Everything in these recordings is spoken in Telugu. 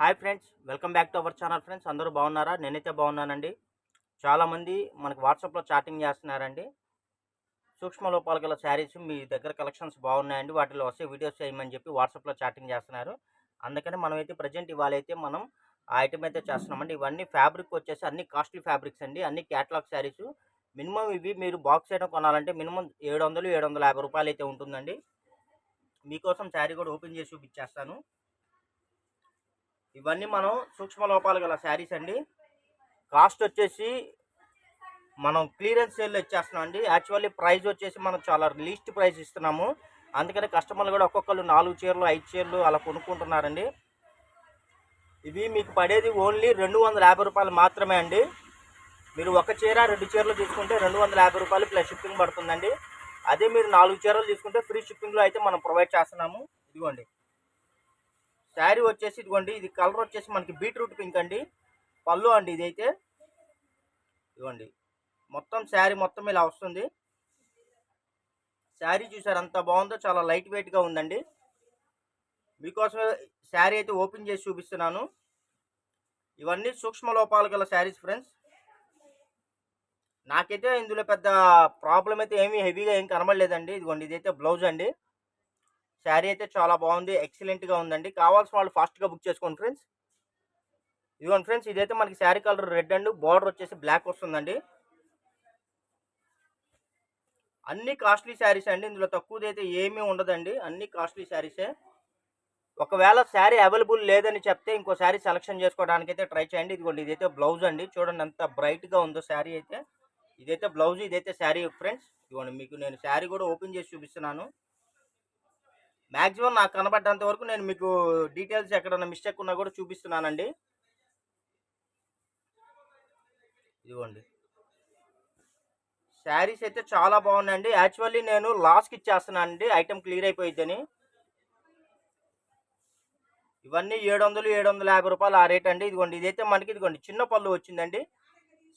Hi friends welcome back to our channel friends. అందరూ బాగున్నారా? నేనైతే బాగున్నానండి. చాలామంది మనకు వాట్సాప్లో చాటింగ్ చేస్తున్నారండి. సూక్ష్మ లోపాలు గల శారీస్ మీ దగ్గర కలెక్షన్స్ బాగున్నాయండి. వాటిలో వస్తే వీడియోస్ చేయమని చెప్పి వాట్సాప్లో చాటింగ్ చేస్తున్నారు. అందుకని మనమైతే ప్రజెంట్ ఇవాళైతే మనం ఆ ఐటమ్ అయితే చేస్తున్నామండి. ఇవన్నీ ఫ్యాబ్రిక్ వచ్చేసి అన్ని కాస్ట్లీ ఫ్యాబ్రిక్స్ అండి. అన్ని క్యాటలాగ్ శారీస్. మినిమం ఇవి మీరు బాక్స్ ఐటమ్ కొనాలంటే మినిమం ఏడు వందలు ఏడు వందల యాభై రూపాయలు అయితే ఉంటుందండి. మీకోసం శారీ కూడా ఓపెన్ చేసి చూపించేస్తాను. ఇవన్నీ మనం సూక్ష్మ లోపాలు గల శారీస్ అండి. కాస్ట్ వచ్చేసి మనం క్లియరెన్స్ సేల్ ఇచ్చేస్తున్నాం అండి. యాక్చువల్లీ ప్రైస్ వచ్చేసి మనం చాలా లీస్ట్ ప్రైస్ ఇస్తున్నాము. అందుకని కస్టమర్లు కూడా ఒక్కొక్కరు నాలుగు చీరలు ఐదు చీరలు అలా కొనుక్కుంటున్నారండి. ఇవి మీకు పడేది ఓన్లీ రెండు వందల యాభై రూపాయలు మాత్రమే అండి. మీరు ఒక చీర రెండు చీరలు తీసుకుంటే రెండు వందల యాభై రూపాయలు ప్లస్ షిప్పింగ్ పడుతుందండి. అదే మీరు నాలుగు చీరలు తీసుకుంటే ఫ్రీ షిప్పింగ్లో అయితే మనం ప్రొవైడ్ చేస్తున్నాము. ఇదిగోండి. శారీ వచ్చేసి ఇదిగోండి ఇది కలర్ వచ్చేసి మనకి బీట్రూట్ పింక్ అండి. పళ్ళు అండి ఇది అయితే ఇదిగోండి మొత్తం శారీ మొత్తం ఇలా వస్తుంది. శారీ చూసారు అంత బాగుందో చాలా లైట్ వెయిట్గా ఉందండి. మీకోసం శారీ అయితే ఓపెన్ చేసి చూపిస్తున్నాను. ఇవన్నీ సూక్ష్మ లోపాలు గల శారీస్ ఫ్రెండ్స్. నాకైతే ఇందులో పెద్ద ప్రాబ్లం అయితే ఏమీ హెవీగా ఏం కనబడలేదండి. ఇదిగోండి ఇదైతే బ్లౌజ్ అండి. శారీ అయితే చాలా బాగుంది ఎక్సలెంట్గా ఉందండి. కావాల్సిన వాళ్ళు ఫాస్ట్గా బుక్ చేసుకోండి ఫ్రెండ్స్ ఇదిగోండి ఫ్రెండ్స్ ఇదైతే మనకి sari colour red and border వచ్చేసి బ్లాక్ వస్తుందండి. అన్ని కాస్ట్లీ శారీస్ అండి. ఇందులో తక్కువదైతే ఏమీ ఉండదండి. అన్ని కాస్ట్లీ శారీసే. ఒకవేళ శారీ అవైలబుల్ లేదని చెప్తే ఇంకో శారీ సెలెక్షన్ చేసుకోవడానికి అయితే ట్రై చేయండి. ఇదిగోండి ఇదైతే బ్లౌజ్ అండి. చూడండి ఎంత బ్రైట్గా ఉందో శారీ అయితే. ఇదైతే బ్లౌజ్ ఇదైతే శారీ ఫ్రెండ్స్ ఇదిగోండి మీకు నేను శారీ కూడా ఓపెన్ చేసి చూపిస్తున్నాను. మ్యాక్సిమం నాకు కనబడ్డంత వరకు నేను మీకు డీటెయిల్స్ ఎక్కడన్నా మిస్టేక్ ఉన్నా కూడా చూపిస్తున్నానండి. ఇదిగోండి. శారీస్ అయితే చాలా బాగున్నాయండి. యాక్చువల్లీ నేను లాస్కి ఇచ్చేస్తున్నాను అండి ఐటమ్ క్లియర్ అయిపోయిద్దని. ఇవన్నీ ఏడు వందలు ఏడు వందల యాభై రూపాయలు ఆ రేట్ అండి. ఇదిగోండి ఇదైతే మనకి ఇదిగోండి చిన్న పళ్ళు వచ్చిందండి.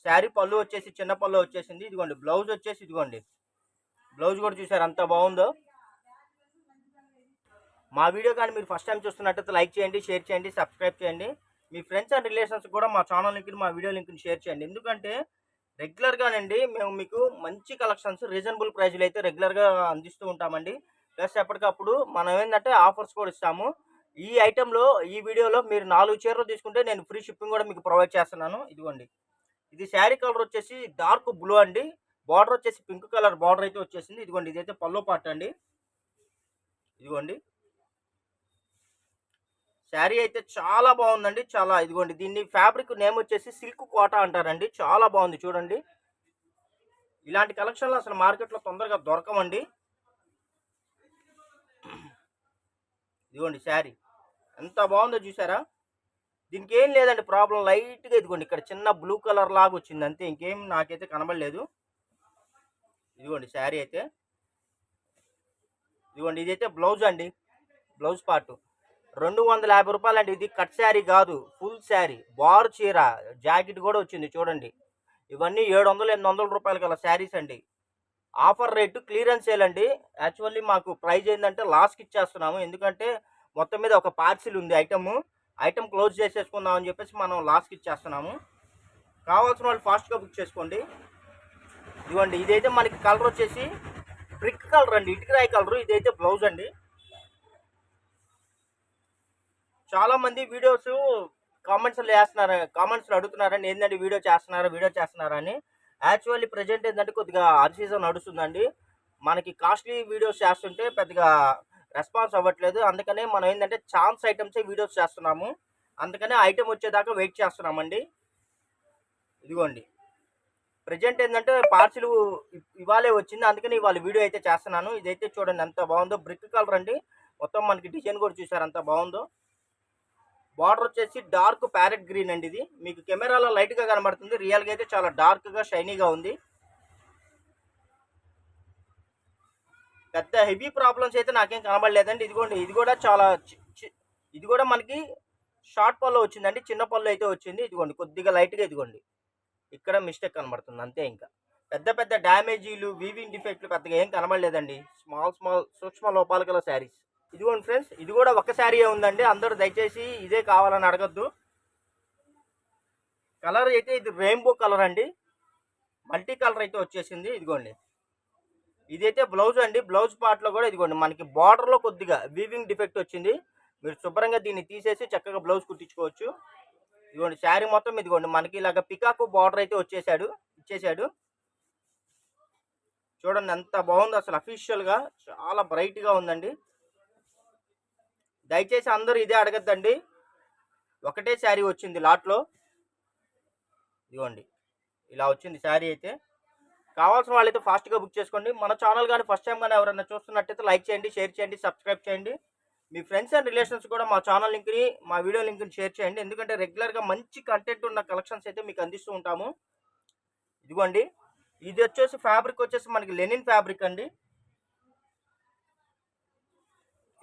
శారీ పళ్ళు వచ్చేసి చిన్న పళ్ళు వచ్చేసింది. ఇదిగోండి బ్లౌజ్ వచ్చేసి ఇదిగోండి. బ్లౌజ్ కూడా చూసారు అంత బాగుందో. మా వీడియో కానీ మీరు ఫస్ట్ టైం చూస్తున్నట్టయితే లైక్ చేయండి షేర్ చేయండి సబ్స్క్రైబ్ చేయండి. మీ ఫ్రెండ్స్ అండ్ రిలేషన్స్ కూడా మా ఛానల్ లింక్ని మా వీడియో లింక్ని షేర్ చేయండి. ఎందుకంటే రెగ్యులర్గానండి మేము మీకు మంచి కలెక్షన్స్ రీజనబుల్ ప్రైజ్లు అయితే రెగ్యులర్గా అందిస్తూ ఉంటామండి. ప్లస్ ఎప్పటికప్పుడు మనం ఏంటంటే ఆఫర్స్ కూడా ఇస్తాము. ఈ ఐటెంలో ఈ వీడియోలో మీరు నాలుగు చీరలు తీసుకుంటే నేను ఫ్రీ షిప్పింగ్ కూడా మీకు ప్రొవైడ్ చేస్తున్నాను. ఇదిగోండి. ఇది శారీ కలర్ వచ్చేసి డార్క్ బ్లూ అండి. బార్డర్ వచ్చేసి పింక్ కలర్ బార్డర్ అయితే వచ్చేసింది. ఇదిగోండి ఇదైతే పల్లో పార్ట్ అండి. ఇదిగోండి. శారీ అయితే చాలా బాగుందండి. చాలా ఇదిగోండి. దీన్ని ఫ్యాబ్రిక్ నేమ్ వచ్చేసి సిల్క్ కోట అంటారండి. చాలా బాగుంది చూడండి. ఇలాంటి కలెక్షన్లు అసలు మార్కెట్లో తొందరగా దొరకమండి ఇదిగోండి శారీ. ఎంత బాగుందో చూసారా? దీనికి ఏం లేదండి ప్రాబ్లం. లైట్గా ఇదిగోండి. ఇక్కడ చిన్న బ్లూ కలర్ లాగా వచ్చింది. అంతే. ఇంకేం నాకైతే కనబడలేదు. ఇదిగోండి శారీ అయితే. ఇదిగోండి. ఇదైతే బ్లౌజ్ అండి. Blouse part. రెండు వందల యాభై రూపాయలు అండి ఇది కట్ శారీ కాదు ఫుల్ శారీ. బార్ చీర జాకెట్ కూడా వచ్చింది చూడండి. ఇవన్నీ ఏడు వందలు ఎనిమిది వందల రూపాయలు గల శారీస్ అండి. ఆఫర్ రేటు క్లియరెన్స్ సేల్ అండి. యాక్చువల్లీ మాకు ప్రైజ్ ఏంటంటే లాస్కి ఇచ్చేస్తున్నాము. ఎందుకంటే మొత్తం మీద ఒక పార్సిల్ ఉంది ఐటమ్. ఐటమ్ క్లోజ్ చేసేసుకుందాం అని చెప్పేసి మనం లాస్కి ఇచ్చేస్తున్నాము. కావాల్సిన వాళ్ళు ఫాస్ట్గా బుక్ చేసుకోండి. ఇవ్వండి ఇదైతే మనకి కలర్ వచ్చేసి బ్రిక్ కలర్ అండి ఇటుకరాయి కలరు. ఇదైతే బ్లౌజ్ అండి. చాలా మంది వీడియోస్ కామెంట్స్లో వేస్తున్నారు కామెంట్స్లో అడుగుతున్నారని ఏంటంటే వీడియో చేస్తున్నారా వీడియో చేస్తున్నారా అని. యాక్చువల్లీ ప్రజెంట్ ఏంటంటే కొద్దిగా ఆర్ సీజన్ నడుస్తుందండి. మనకి కాస్ట్లీ వీడియోస్ చేస్తుంటే పెద్దగా రెస్పాన్స్ అవ్వట్లేదు. అందుకనే మనం ఏంటంటే ఛాన్స్ ఐటమ్సే వీడియోస్ చేస్తున్నాము. అందుకనే ఐటమ్ వచ్చేదాకా వెయిట్ చేస్తున్నామండి. ఇదిగోండి. ప్రజెంట్ ఏంటంటే పార్సిల్ ఇవాళే వచ్చింది. అందుకని ఇవాళ వీడియో అయితే చేస్తున్నాను. ఇదైతే చూడండి ఎంత బాగుందో. బ్రిక్ కలర్ అండి. మొత్తం మనకి డిజైన్ కూడా చూసారు. ఎంత బాగుందో. బార్డర్ వచ్చేసి డార్క్ ప్యారెట్ గ్రీన్ అండి ఇది. మీకు కెమెరాలో లైట్గా కనబడుతుంది. రియల్గా అయితే చాలా డార్క్గా షైనీగా ఉంది. పెద్ద హెవీ ప్రాబ్లమ్స్ అయితే నాకేం కనబడలేదండి. ఇదిగోండి ఇది కూడా చాలా చి- ఇది కూడా మనకి షార్ట్ పళ్ళు వచ్చిందండి. చిన్న పళ్ళు అయితే వచ్చింది. ఇదిగోండి కొద్దిగా లైట్గా ఇదిగోండి. ఇక్కడ మిస్టేక్ కనబడుతుంది. అంతే ఇంకా. పెద్ద పెద్ద డ్యామేజీలు వీవింగ్ డిఫెక్ట్లు పెద్దగా ఏం కనబడలేదండి. స్మాల్ స్మాల్ సూక్ష్మ లోపాలు గల శారీస్. ఇదిగోండి ఫ్రెండ్స్ ఇది కూడా ఒక శారీ ఉందండి. అందరూ దయచేసి ఇదే కావాలని అడగద్దు. కలర్ అయితే ఇది రెయిన్బో కలర్ అండి. మల్టీ కలర్ అయితే వచ్చేసింది. ఇదిగోండి. ఇదైతే బ్లౌజ్ అండి. బ్లౌజ్ పార్ట్లో కూడా ఇదిగోండి. మనకి బార్డర్లో కొద్దిగా వీవింగ్ డిఫెక్ట్ వచ్చింది. మీరు శుభ్రంగా దీన్ని తీసేసి చక్కగా బ్లౌజ్ కుట్టించుకోవచ్చు. ఇదిగోండి శారీ మొత్తం ఇదిగోండి. మనకి ఇలాగ పికాకు బార్డర్ అయితే వచ్చేసాడు ఇచ్చేసాడు చూడండి ఎంత బాగుంది అసలు అఫీషియల్గా చాలా బ్రైట్గా ఉందండి. దయచేసి అందరూ ఇదే అడగద్దండి. ఒకటే శారీ వచ్చింది లాట్లో. ఇదిగోండి. ఇలా వచ్చింది శారీ అయితే. కావాల్సిన వాళ్ళైతే ఫాస్ట్గా బుక్ చేసుకోండి. మన ఛానల్ కానీ ఫస్ట్ టైం కానీ ఎవరైనా చూస్తున్నట్టయితే లైక్ చేయండి షేర్ చేయండి సబ్స్క్రైబ్ చేయండి. మీ ఫ్రెండ్స్ అండ్ రిలేషన్స్ కూడా మా ఛానల్ లింక్ని మా వీడియో లింక్ని షేర్ చేయండి. ఎందుకంటే రెగ్యులర్గా మంచి కంటెంట్ ఉన్న కలెక్షన్స్ అయితే మీకు అందిస్తూ ఉంటాము. ఇదిగోండి. ఇది వచ్చేసి ఫ్యాబ్రిక్ వచ్చేసి మనకి లెనిన్ ఫ్యాబ్రిక్ అండి.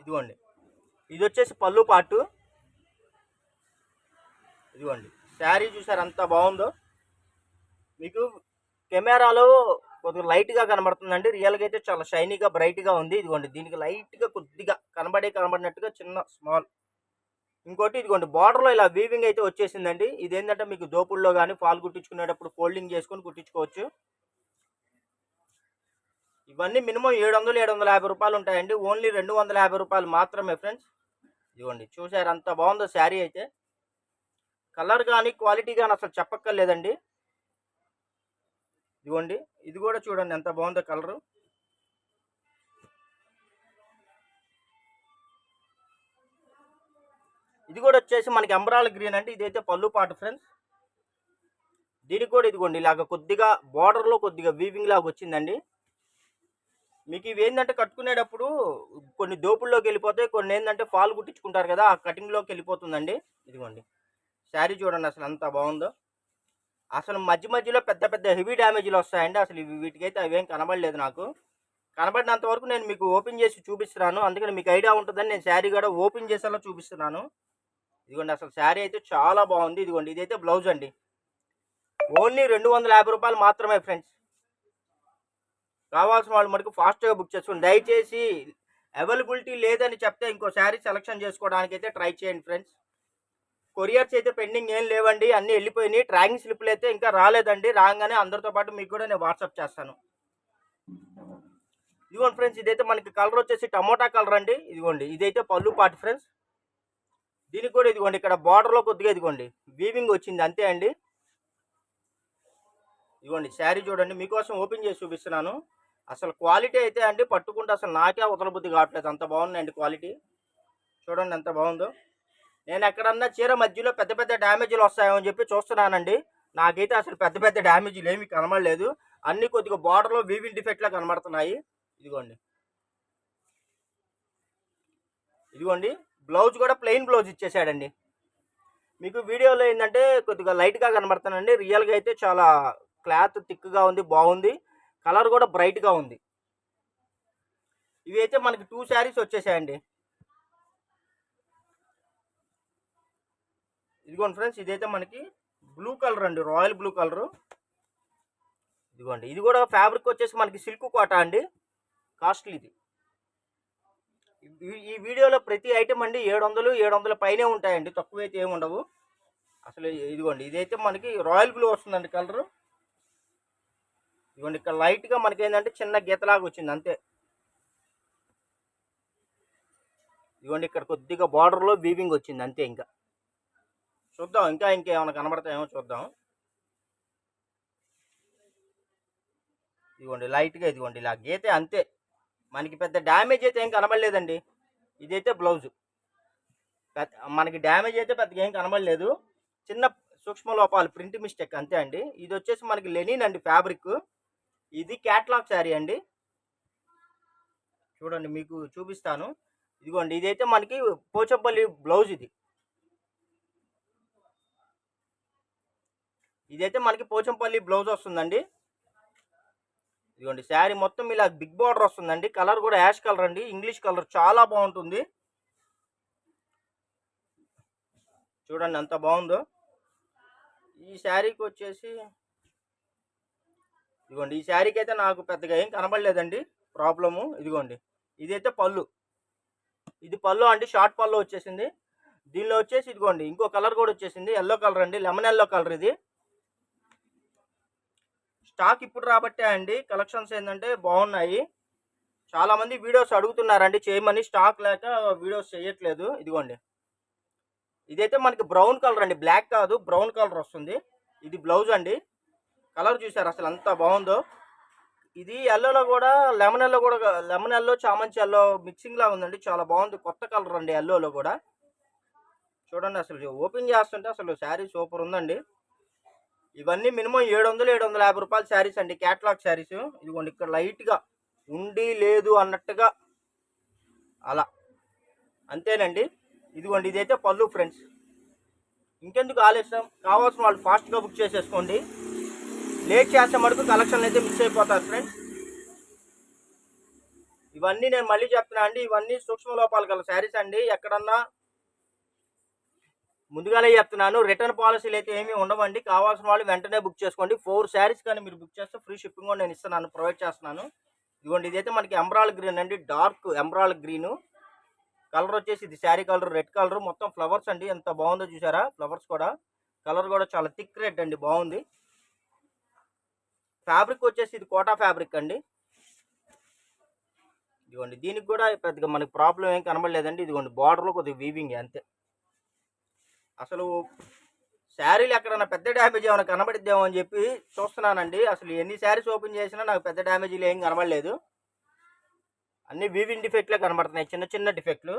ఇదిగోండి. ఇది వచ్చేసి పళ్ళు పాటు. ఇదిగోండి. శారీ చూసారు అంత బాగుందో? మీకు కెమెరాలో కొద్దిగా లైట్గా కనబడుతుందండి. రియల్గా అయితే చాలా షైనీగా బ్రైట్గా ఉంది. ఇదిగోండి. దీనికి లైట్గా కొద్దిగా కనబడే కనబడినట్టుగా చిన్న స్మాల్. ఇంకోటి ఇదిగోండి. బార్డర్లో ఇలా వీవింగ్ అయితే వచ్చేసిందండి. ఇది ఏంటంటే మీకు దోపుల్లో కానీ ఫాల్ కుట్టించుకునేటప్పుడు ఫోల్డింగ్ చేసుకొని కుట్టించుకోవచ్చు ఇవన్నీ మినిమం ఏడు వందలు ఏడు వందల యాభై రూపాయలు ఉంటాయండి. ఓన్లీ రెండు వందల యాభై రూపాయలు మాత్రమే ఫ్రెండ్స్. ఇదిగోండి చూసారు అంత బాగుందో శారీ అయితే. కలర్ కానీ క్వాలిటీ కానీ అసలు చెప్పక్కర్లేదండి. ఇదిగోండి ఇది కూడా చూడండి ఎంత బాగుందో కలరు. ఇది కూడా వచ్చేసి మనకి అంబరాల గ్రీన్ అండి. ఇదైతే పళ్ళు పాటు ఫ్రెండ్స్. దీనికి కూడా ఇదిగోండి ఇలాగ కొద్దిగా బార్డర్లో కొద్దిగా వీవింగ్ లాగా వచ్చిందండి. మీకు ఇవి ఏంటంటే కట్టుకునేటప్పుడు కొన్ని దోపుల్లోకి వెళ్ళిపోతాయి కొన్ని ఏంటంటే ఫాల్ కుట్టించుకుంటారు కదా ఆ కటింగ్లోకి వెళ్ళిపోతుందండి. ఇదిగోండి. శారీ చూడండి అసలు అంత బాగుందో. అసలు మధ్య మధ్యలో పెద్ద పెద్ద హెవీ డ్యామేజ్లు వస్తాయండి. అసలు ఇవి వీటికైతే అవేం కనబడలేదు నాకు. కనబడినంత వరకు నేను మీకు ఓపెన్ చేసి చూపిస్తున్నాను. అందుకని మీకు ఐడియా ఉంటుందని నేను శారీ కూడా ఓపెన్ చేసేలా చూపిస్తున్నాను. ఇదిగోండి అసలు శారీ అయితే చాలా బాగుంది. ఇదిగోండి ఇదైతే బ్లౌజ్ అండి. ఓన్లీ రెండు వందల యాభై రూపాయలు మాత్రమే ఫ్రెండ్స్. కావాల్సిన వాళ్ళు మనకు ఫాస్ట్గా బుక్ చేసుకోండి. దయచేసి అవైలబిలిటీ లేదని చెప్తే ఇంకో శారీ సెలెక్షన్ చేసుకోవడానికి అయితే ట్రై చేయండి ఫ్రెండ్స్. కొరియర్స్ అయితే పెండింగ్ ఏం లేవండి. అన్నీ వెళ్ళిపోయినాయి. ట్రాకింగ్ స్లిప్లు అయితే ఇంకా రాలేదండి. రాగానే అందరితో పాటు మీకు కూడా నేను వాట్సాప్ చేస్తాను. ఇదిగోండి ఫ్రెండ్స్ ఇదైతే మనకి కలర్ వచ్చేసి టమోటా కలర్ అండి. ఇదిగోండి ఇదైతే పళ్ళు పాటు ఫ్రెండ్స్. దీనికి కూడా ఇదిగోండి ఇక్కడ బార్డర్లో కొద్దిగా ఇదిగోండి. వీవింగ్ వచ్చింది అంతే అండి. ఇదిగోండి శారీ చూడండి మీకోసం ఓపెన్ చేసి చూపిస్తున్నాను. అసలు క్వాలిటీ అయితే అండి పట్టుకుంటే అసలు నాకే ఉతల బుద్ధి కావట్లేదు. అంత బాగుందండి క్వాలిటీ. చూడండి ఎంత బాగుందో. నేను ఎక్కడన్నా చీర మధ్యలో పెద్ద పెద్ద డ్యామేజీలు వస్తాయో అని చెప్పి చూస్తున్నానండి. నాకైతే అసలు పెద్ద పెద్ద డ్యామేజీలు ఏమి కనబడలేదు. అన్ని కొద్దిగా బార్డర్లో వీవింగ్ డిఫెక్ట్లా కనబడుతున్నాయి. ఇదిగోండి. ఇదిగోండి బ్లౌజ్ కూడా ప్లెయిన్ బ్లౌజ్ ఇచ్చేసాడండి. మీకు వీడియోలో ఏంటంటే కొద్దిగా లైట్గా కనబడుతానండి. రియల్గా అయితే చాలా క్లాత్ థిక్గా ఉంది బాగుంది. కలర్ కూడా బ్రైట్గా ఉంది. ఇవి అయితే మనకి టూ శారీస్ వచ్చేసాయండి. ఇదిగోండి ఫ్రెండ్స్ ఇదైతే మనకి బ్లూ కలర్ అండి రాయల్ బ్లూ కలరు. ఇదిగోండి ఇది కూడా ఫ్యాబ్రిక్ వచ్చేసి మనకి సిల్క్ కోట అండి. కాస్ట్లీ ఇది. ఈ వీడియోలో ప్రతి ఐటెం అండి ఏడు వందలు ఏడు వందల పైనే ఉంటాయండి తక్కువ అయితే ఏమి ఉండవు అసలు ఇదిగోండి ఇదైతే మనకి రాయల్ బ్లూ వస్తుందండి కలరు. ఇదిగోండి ఇక్కడ లైట్గా మనకి ఏంటంటే చిన్న గీతలాగా వచ్చింది అంతే. ఇదిగోండి ఇక్కడ కొద్దిగా బార్డర్లో వీవింగ్ వచ్చింది అంతే ఇంకా. చూద్దాం ఇంకా ఇంకేమైనా కనబడతాయేమో చూద్దాం. ఇదిగోండి లైట్గా ఇదిగోండి ఇలా గీతే అంతే. మనకి పెద్ద డ్యామేజ్ అయితే ఏం కనబడలేదండి. ఇదైతే బ్లౌజ్ మనకి డ్యామేజ్ అయితే పెద్దగా ఏం కనబడలేదు. చిన్న సూక్ష్మ లోపాలు ప్రింట్ మిస్టేక్ అంతే అండి. ఇది వచ్చేసి మనకి లెనిన్ అండి ఫ్యాబ్రిక్ ఇది క్యాట్లాగ్ శారీ అండి. చూడండి మీకు చూపిస్తాను. ఇదిగోండి ఇదైతే మనకి పోచంపల్లి బ్లౌజ్ ఇది. ఇదైతే మనకి పోచంపల్లి బ్లౌజ్ వస్తుందండి. ఇదిగోండి శారీ మొత్తం ఇలా బిగ్ బార్డర్ వస్తుందండి. కలర్ కూడా యాష్ కలర్ అండి. ఇంగ్లీష్ కలర్ చాలా బాగుంటుంది. చూడండి ఎంత బాగుందో. ఈ శారీకి వచ్చేసి ఇదిగోండి ఈ శారీకి అయితే నాకు పెద్దగా ఏం కనబడలేదండి. ప్రాబ్లము. ఇదిగోండి ఇదైతే పళ్ళు. ఇది పళ్ళు అండి షార్ట్ పళ్ళు వచ్చేసింది. దీనిలో వచ్చేసి ఇదిగోండి ఇంకో కలర్ కూడా వచ్చేసింది. ఎల్లో కలర్ అండి లెమన్ ఎల్లో కలర్ ఇది. స్టాక్ ఇప్పుడు రాబట్టే అండి. కలెక్షన్స్ ఏంటంటే బాగున్నాయి. చాలా మంది వీడియోస్ అడుగుతున్నారండి చేయమని. స్టాక్ లేక వీడియోస్ చేయట్లేదు. ఇదిగోండి. ఇదైతే మనకి బ్రౌన్ కలర్ అండి బ్లాక్ కాదు బ్రౌన్ కలర్ వస్తుంది. ఇది బ్లౌజ్ అండి. కలర్ చూసారు అసలు ఎంత బాగుందో. ఇది ఎల్లోలో కూడా లెమన్ ఎల్లో కూడా లెమన్ ఎల్లో చామంతి ఎల్లో మిక్సింగ్ లా ఉందండి. చాలా బాగుంది. కొత్త కలర్ అండి ఎల్లోలో కూడా. చూడండి అసలు ఓపెన్ చేస్తుంటే అసలు శారీ సూపర్ ఉందండి. ఇవన్నీ మినిమం ఏడు వందలు ఏడు వందల యాభై రూపాయల శారీస్ అండి. క్యాట్లాగ్ శారీస్. ఇదిగోండి ఇక్కడ లైట్గా ఉండి లేదు అన్నట్టుగా అలా. అంతేనండి. ఇదిగోండి ఇదైతే పళ్ళు ఫ్రెండ్స్. ఇంకెందుకు ఆలస్యం? కావాల్సిన వాళ్ళు ఫాస్ట్గా బుక్ చేసేసుకోండి. లేట్ చేస్తే మటుకు కలెక్షన్లు అయితే మిస్ అయిపోతారు ఫ్రెండ్స్ ఇవన్నీ నేను మళ్ళీ చెప్తున్నా అండి ఇవన్నీ సూక్ష్మ లోపాలు గల శారీస్ అండి. ఎక్కడన్నా ముందుగానే చెప్తున్నాను రిటర్న్ పాలసీలు అయితే ఏమీ ఉండవండి. కావాల్సిన వాళ్ళు వెంటనే బుక్ చేసుకోండి. ఫోర్ శారీస్ కానీ మీరు బుక్ చేస్తే ఫ్రీ షిప్పింగ్ కూడా నేను ఇస్తున్నాను ప్రొవైడ్ చేస్తున్నాను. ఇదిగోండి ఇదైతే మనకి ఎంబ్రాల్ గ్రీన్ అండి డార్క్ ఎంబ్రాల్ గ్రీన్ కలర్ వచ్చేసి ఇది శారీ కలర్ రెడ్ కలర్ మొత్తం ఫ్లవర్స్ అండి. ఎంత బాగుందో చూసారా? ఫ్లవర్స్ కూడా. కలర్ కూడా చాలా థిక్ రెడ్ అండి బాగుంది. ఫ్యాబ్రిక్ వచ్చేసి ఇది కోటా ఫ్యాబ్రిక్ అండి. ఇదిగోండి దీనికి కూడా పెద్దగా మనకి ప్రాబ్లం ఏం కనబడలేదండి. ఇదిగోండి బార్డర్లో కొద్దిగా వీవింగ్ అంతే. అసలు శారీలు ఎక్కడన్నా పెద్ద డ్యామేజ్ ఏమైనా కనబడిద్దేమో అని చెప్పి చూస్తున్నానండి. అసలు ఎన్ని శారీస్ ఓపెన్ చేసినా నాకు పెద్ద డ్యామేజీలు ఏం కనబడలేదు. అన్ని వీవింగ్ డిఫెక్ట్లే కనబడుతున్నాయి చిన్న చిన్న డిఫెక్ట్లు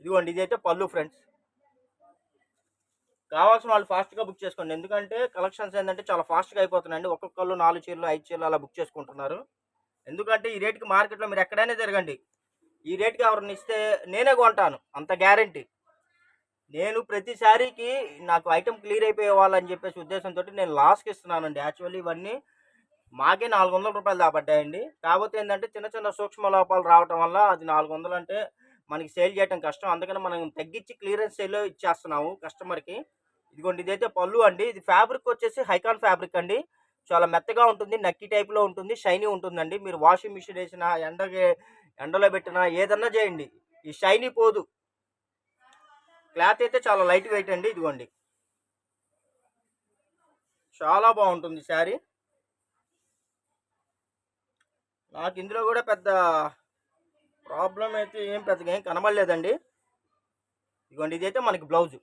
ఇదిగోండి ఇదైతే పళ్ళు ఫ్రెండ్స్ కావాల్సిన వాళ్ళు ఫాస్ట్గా బుక్ చేసుకోండి. ఎందుకంటే కలెక్షన్స్ ఏంటంటే చాలా ఫాస్ట్గా అయిపోతున్నాయండి. ఒక్కొక్కళ్ళు నాలుగు చీరలు ఐదు చీరలు అలా బుక్ చేసుకుంటున్నారు. ఎందుకంటే ఈ రేట్కి మార్కెట్లో మీరు ఎక్కడైనా తిరగండి. ఈ రేట్కి ఎవరిని ఇస్తే నేనే కొంటాను. అంత గ్యారంటీ. నేను ప్రతిసారికి నాకు ఐటెం క్లియర్ అయిపోయేవాళ్ళని చెప్పేసి ఉద్దేశంతో నేను లాస్కి ఇస్తున్నానండి. యాక్చువల్లీ ఇవన్నీ మాకే నాలుగు వందల రూపాయలు దాపడ్డాయండి. కాకపోతే ఏంటంటే చిన్న చిన్న సూక్ష్మ లోపాలు రావటం వల్ల అది నాలుగు వందలు అంటే మనకి సేల్ చేయడం కష్టం. అందుకని మనం తగ్గించి క్లియరెన్స్ సేల్లో ఇచ్చేస్తున్నాము కస్టమర్కి. ఇదిగోండి ఇదైతే పళ్ళు అండి. ఇది ఫ్యాబ్రిక్ వచ్చేసి హైకాన్ ఫ్యాబ్రిక్ అండి. చాలా మెత్తగా ఉంటుంది నక్కి టైప్లో ఉంటుంది షైనీ ఉంటుందండి. మీరు వాషింగ్ మిషన్ వేసినా ఎండకి ఎండలో పెట్టినా ఏదన్నా చేయండి. ఈ షైనీ పోదు. క్లాత్ అయితే చాలా లైట్ వెయిట్ అండి ఇదిగోండి. చాలా బాగుంటుంది శారీ. నాకు ఇందులో కూడా పెద్ద ప్రాబ్లం అయితే ఏం పెద్దగా ఏం కనబడలేదండి. ఇదిగోండి ఇదైతే మనకి బ్లౌజు.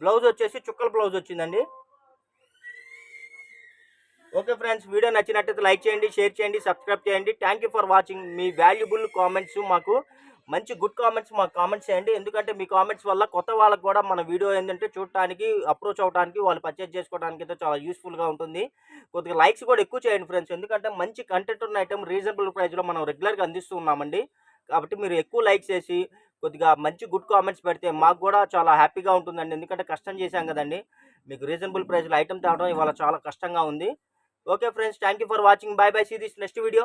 బ్లౌజ్ వచ్చేసి చుక్కల బ్లౌజ్ వచ్చిందండి. ఓకే ఫ్రెండ్స్ వీడియో నచ్చినట్టయితే లైక్ చేయండి షేర్ చేయండి సబ్స్క్రైబ్ చేయండి. థ్యాంక్ యూ ఫర్ వాచింగ్ మీ వాల్యుబుల్ కామెంట్స్ మాకు మంచి గుడ్ కామెంట్స్ మాకు కామెంట్స్ చేయండి. ఎందుకంటే మీ కామెంట్స్ వల్ల కొత్త వాళ్ళకి కూడా మన వీడియో ఏంటంటే చూడటానికి అప్రోచ్ అవడానికి వాళ్ళు పర్చేజ్ చేసుకోవడానికి అయితే చాలా యూస్ఫుల్గా ఉంటుంది. కొద్దిగా లైక్స్ కూడా ఎక్కువ చేయండి ఫ్రెండ్స్. ఎందుకంటే మంచి కంటెంట్ ఉన్న ఐటమ్ రీజనబుల్ ప్రైస్లో మనం రెగ్యులర్గా అందిస్తూ ఉన్నామండి. కాబట్టి మీరు ఎక్కువ లైక్స్ చేసి కొద్దిగా మంచి గుడ్ కామెంట్స్ పెడితే మాకు కూడా చాలా హ్యాపీగా ఉంటుందండి. ఎందుకంటే కష్టం చేశాం కదండి. మీకు రీజనబుల్ ప్రైస్లో ఐటమ్ తేవడం ఇవాళ చాలా కష్టంగా ఉంది. Okay friends thank you for watching. Bye bye. See this next video.